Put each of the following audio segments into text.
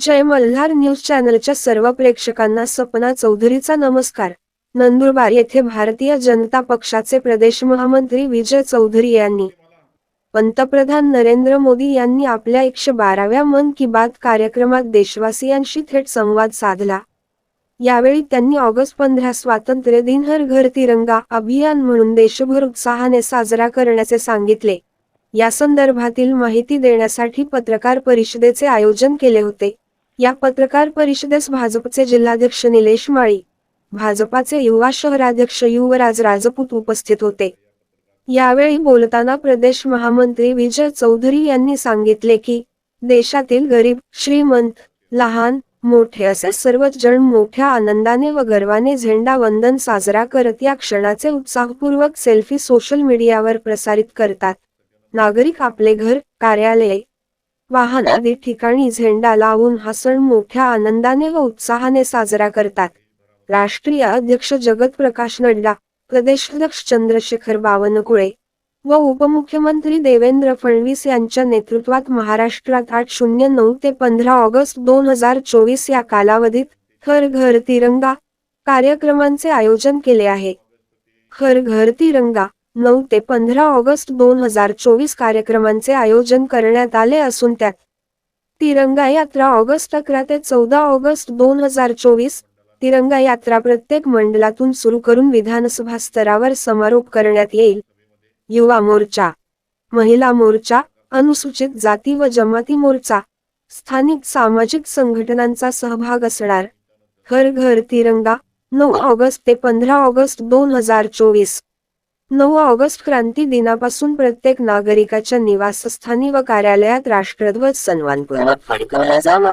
जय Malhar news चॅनलच्या सर्व प्रेक्षकांना सपना चौधरीचा नमस्कार. नंदुरबार येथे भारतीय जनता पक्षाचे प्रदेश महामंत्री विजय चौधरी यांनी पंतप्रधान नरेंद्र मोदी यांनी आपल्या एकशे बाराव्या मन की बात कार्यक्रमात देशवासियांशी थेट संवाद साधला. यावेळी त्यांनी ऑगस्ट पंधरा स्वातंत्र्य दिन हर घर तिरंगा अभियान म्हणून देशभर उत्साहाने साजरा करण्याचे सांगितले. या संदर्भातील माहिती देण्यासाठी पत्रकार परिषदेचे आयोजन केले होते. या पत्रकार परिषदेस भाजपचे जिल्हाध्यक्ष निलेश माळी भाजपाचे युवा शहराध्यक्ष युवराज राजपूत उपस्थित होते. यावेळी बोलताना प्रदेश महामंत्री विजय चौधरी यांनी सांगितले की देशातील गरीब श्रीमंत लहान मोठे असे सर्वच जण मोठ्या आनंदाने व गर्वाने झेंडा वंदन साजरा करत या क्षणाचे उत्साहपूर्वक सेल्फी सोशल मीडियावर प्रसारित करतात. नागरिक आपले घर कार्यालय वाहन आदी ठिकाणी झेंडा लावून हा सण मोठ्या आनंदाने व उत्साहाने साजरा करतात. राष्ट्रीय अध्यक्ष जगत प्रकाश नड्डा प्रदेशाध्यक्ष चंद्रशेखर बावनकुळे व उपमुख्यमंत्री देवेंद्र फडणवीस यांच्या नेतृत्वात महाराष्ट्रात आठ शून्य नऊ ते पंधरा ऑगस्ट दोन हजार चोवीस या कालावधीत खर घर तिरंगा कार्यक्रमांचे आयोजन केले आहे. खर घर तिरंगा नऊ ते पंधरा ऑगस्ट दोन हजार चोवीस कार्यक्रमांचे आयोजन करण्यात आले असून त्यात तिरंगा यात्रा ऑगस्ट अकरा ते चौदा ऑगस्ट दोन हजार चोवीस तिरंगा यात्रा प्रत्येक मंडलातून सुरू करून विधानसभा स्तरावर समारोप करण्यात येईल. युवा मोर्चा महिला मोर्चा अनुसूचित जाती व जमाती मोर्चा स्थानिक सामाजिक संघटनांचा सहभाग असणार. हर घर तिरंगा नऊ ऑगस्ट ते पंधरा ऑगस्ट दोन हजार चोवीस नऊ ऑगस्ट क्रांती दिनापासून प्रत्येक नागरिकाच्या निवासस्थानी व कार्यालयात राष्ट्रध्वज फडकवला जावा.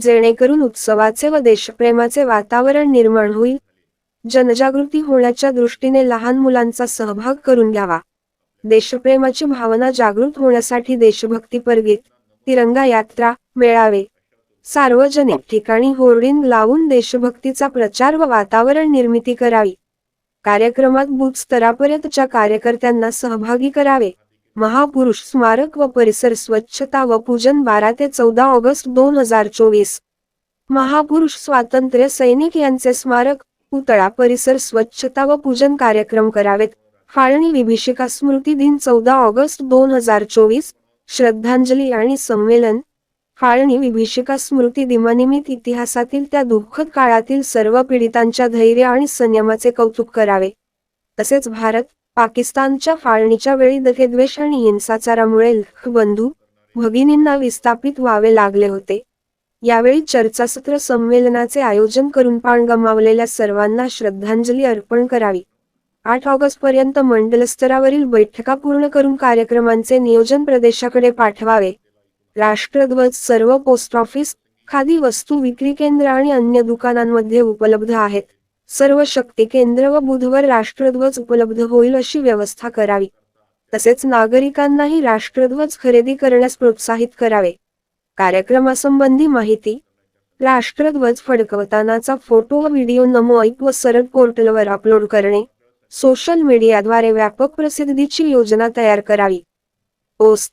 जेणेकरून उत्सवाचे व देशप्रेमाचे वातावरण निर्माण होईल. जनजागृती होण्याच्या दृष्टीने लहान मुलांचा सहभाग करून घ्यावा. देशप्रेमाची भावना जागृत होण्यासाठी देशभक्तीपर गीत तिरंगा यात्रा मेळावे सार्वजनिक ठिकाणी होर्डिंग लावून देशभक्तीचा प्रचार व वातावरण निर्मिती करावी. कार्यक्रमात बूथ स्तरापर्यंतच्या कार्यकर्त्यांना सहभागी करावे. महापुरुष स्मारक व परिसर स्वच्छता व पूजन बारा ते चौदा ऑगस्ट दोन हजार चोवीस. महापुरुष स्वातंत्र्य सैनिक यांचे स्मारक पुतळा परिसर स्वच्छता व पूजन कार्यक्रम करावेत. फाळणी विभीषिका स्मृती दिन चौदा ऑगस्ट दोन हजार चोवीस. श्रद्धांजली आणि संमेलन फाळणी विभीषिका स्मृती दिनानिमित्त इतिहासातील त्या दुःखद काळातील सर्व पीडितांच्या धैर्य आणि संयमाचे कौतुक करावे. तसेच भारत पाकिस्तानच्या फाळणीच्या वेळी दखेद्वेष आणि हिंसाचारामुळे बंधू भगिनींना विस्थापित व्हावे लागले होते. यावेळी चर्चासत्र संमेलनाचे आयोजन करून पाण गमावलेल्या सर्वांना श्रद्धांजली अर्पण करावी. आठ ऑगस्ट पर्यंत मंडलस्तरावरील बैठका पूर्ण करून कार्यक्रमांचे नियोजन प्रदेशाकडे पाठवावे. राष्ट्रध्वज सर्व पोस्ट ऑफिस खादी वस्तू विक्री केंद्र आणि अन्य दुकानांमध्ये उपलब्ध आहेत. सर्व शक्ती केंद्र व बुधवर राष्ट्रध्वज उपलब्ध होईल अशी व्यवस्था करावी. तसेच नागरिकांनाही राष्ट्रध्वज खरेदी करण्यास प्रोत्साहित करावे. कार्यक्रमासंबंधी माहिती राष्ट्रध्वज फडकवतानाचा फोटो व व्हिडिओ नमो ऐक व सरळ पोर्टलवर अपलोड करणे सोशल मीडियाद्वारे व्यापक प्रसिद्धीची योजना तयार करावी. पोस्ट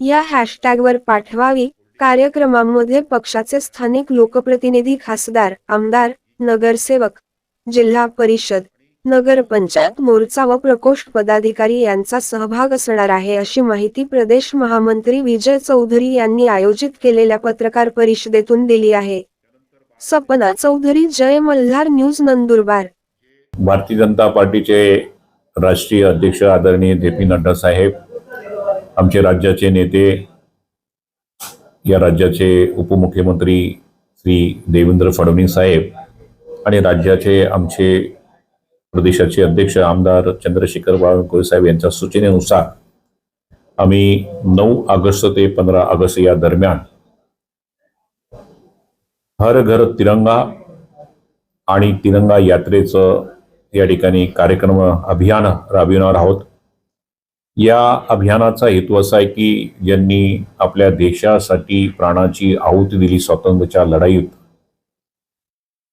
या हॅशटॅगवर पाठवावी. कार्यक्रमांमध्ये पक्षाचे स्थानिक लोकप्रतिनिधी खासदार आमदार नगरसेवक जिल्हा परिषद नगरपंचायत मोर्चा व प्रकोष्ठ पदाधिकारी यांचा सहभाग असणार आहे अशी माहिती प्रदेश महामंत्री विजय चौधरी यांनी आयोजित केलेल्या पत्रकार परिषदेतून दिली आहे. सपना चौधरी जय मल्हार न्यूज नंदुरबार. भारतीय जनता पार्टीचे राष्ट्रीय अध्यक्ष आदरणीय जे पी नड्डा साहेब आमचे राज्याचे नेते या राज्याचे उपमुख्यमंत्री श्री देवेंद्र फडणवीस साहेब आणि राज्याचे आमचे प्रदेशाचे अध्यक्ष आमदार चंद्रशेखर बावनकुळे साहेब यांच्या सूचनेनुसार आम्ही नऊ ऑगस्ट ते पंधरा ऑगस्ट या दरम्यान हर घर तिरंगा आणि तिरंगा यात्रेचं या ठिकाणी कार्यक्रम अभियान राबविणार आहोत. या अभियानाचा हेतू असा आहे की ज्यांनी आपल्या देशासाठी प्राणाची आहुती दिली स्वातंत्र्याच्या लढाईत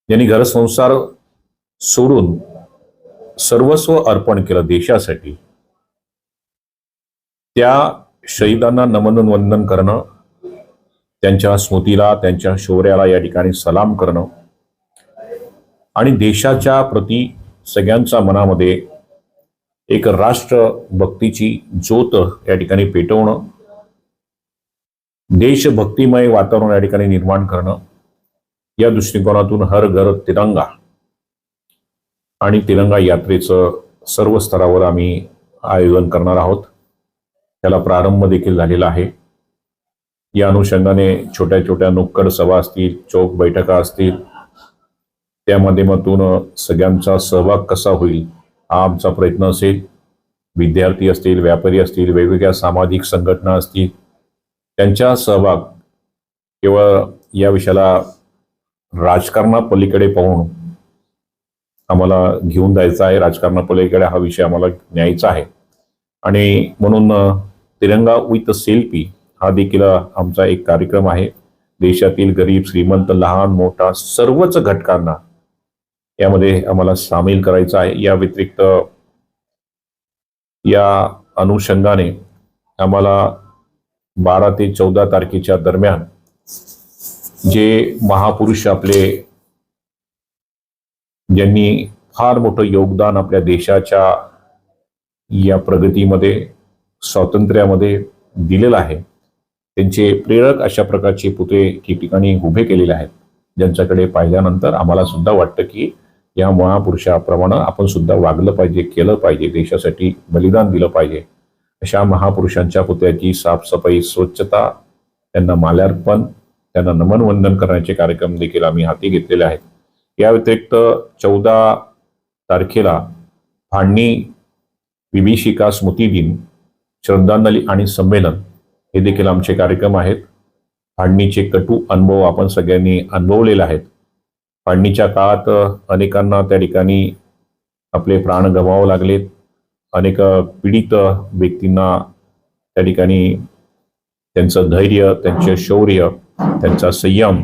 ज्यांनी घरसंसार सोडून सर्वस्व अर्पण केलं देशासाठी त्या शहीदांना नमन वंदन करणं त्यांच्या स्मृतीला त्यांच्या शौर्याला या ठिकाणी सलाम करणं आणि देशाच्या प्रती सगळ्यांच्या मनामध्ये एक राष्ट्र भक्तीची ज्योत या ठिकाणी पेटवणं देशभक्तिमय वातावरण या ठिकाणी निर्माण करणं या दृष्टिकोनातून हर घर तिरंगा आणि तिरंगा यात्रेचं सर्व स्तरावर आम्ही आयोजन करणार आहोत. त्याला प्रारंभ देखील झालेला आहे. या अनुषंगाने छोट्या छोट्या नुक्कड सभा असतील चौक बैठका असतील त्या माध्यमातून सगळ्यांचा सहभाग कसा होईल हा आमचा प्रयत्न असेल. विद्यार्थी असतील व्यापारी असतील वेगवेगळ्या सामाजिक संघटना असतील त्यांचा सहभाग केवळ या विषयाला राजकारणापलीकडे पाहून आम्हाला घेऊन जायचा आहे. राजकारणापलीकडे हा विषय आम्हाला न्यायचा आहे. आणि म्हणून तिरंगा विथ सेल्फी हा देखील आमचा एक कार्यक्रम आहे. देशातील गरीब श्रीमंत लहान मोठा सर्वच घटकांना यामध्ये आम्हाला सामील करायचं आहे. या व्यतिरिक्त या अनुषंगाने आम्हाला बारा ते चौदा तारखेच्या दरम्यान जे महापुरुष आपले ज्यांनी फार मोठं योगदान आपल्या देशाच्या या प्रगतीमध्ये स्वातंत्र्यामध्ये दिलेलं आहे त्यांचे प्रेरक अशा प्रकारचे पुतळे ठिकठिकाणी उभे केलेले आहेत. ज्यांच्याकडे पाहिल्यानंतर आम्हाला सुद्धा वाटतं की या महापुरुषाप्रमाणे आपण सुद्धा वागलं पाहिजे केलं पाहिजे देशासाठी बलिदान दिलं पाहिजे. अशा महापुरुषांच्या पुतळ्याची साफसफाई स्वच्छता त्यांना माल्यार्पण त्यांना नमन वंदन करण्याचे कार्यक्रम देखील आम्ही हाती घेतलेले आहेत. या व्यतिरिक्त चौदा तारखेला फाळणी विभीषिका स्मृती दिन श्रद्धांजली आणि संमेलन हे देखील आमचे कार्यक्रम आहेत. फाळणीचे कटू अनुभव आपण सगळ्यांनी अनुभवलेले आहेत. फाळणीच्या काळात अनेकांना त्या ठिकाणी आपले प्राण गमावावे लागलेत. अनेक पीडित व्यक्तींना त्या ठिकाणी त्यांचं धैर्य त्यांचे शौर्य त्यांचा संयम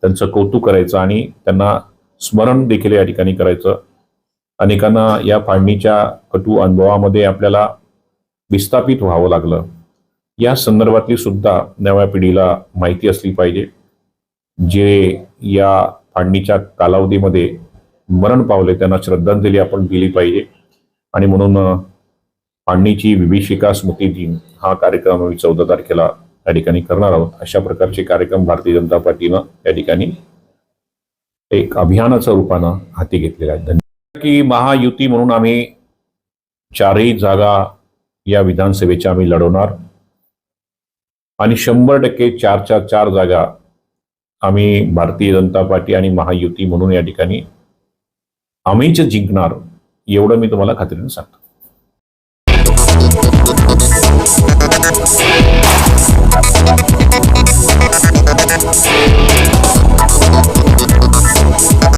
त्यांचं कौतुक करायचं आणि त्यांना स्मरण देखील या ठिकाणी करायचं. अनेकांना या फाळणीच्या कटू अनुभवामध्ये आपल्याला विस्थापित व्हावं लागलं. या संदर्भातली सुद्धा नव्या पिढीला माहिती असली पाहिजे. जे या फाळणीच्या कालावधीमध्ये मरण पावले त्यांना श्रद्धांजली आपण दिली पाहिजे. आणि म्हणून अ, विभीषिका स्मृती दिन हा कार्यक्रम आम्ही चौदा तारखेला या ठिकाणी करणार आहोत. अशा प्रकारचे कार्यक्रम भारतीय जनता पार्टीनं या ठिकाणी एक अभियानाच्या रूपानं हाती घेतलेला आहे धन्यवाद. की महायुती म्हणून आम्ही चारही जागा या विधानसभेच्या आम्ही लढवणार. आणि शंभर टक्के चारच्या चार जागा आम्ही भारतीय जनता पार्टी आणि महायुती म्हणून या ठिकाणी आम्हीच जिंकणार एवढं मी तुम्हाला खात्रीने सांगतो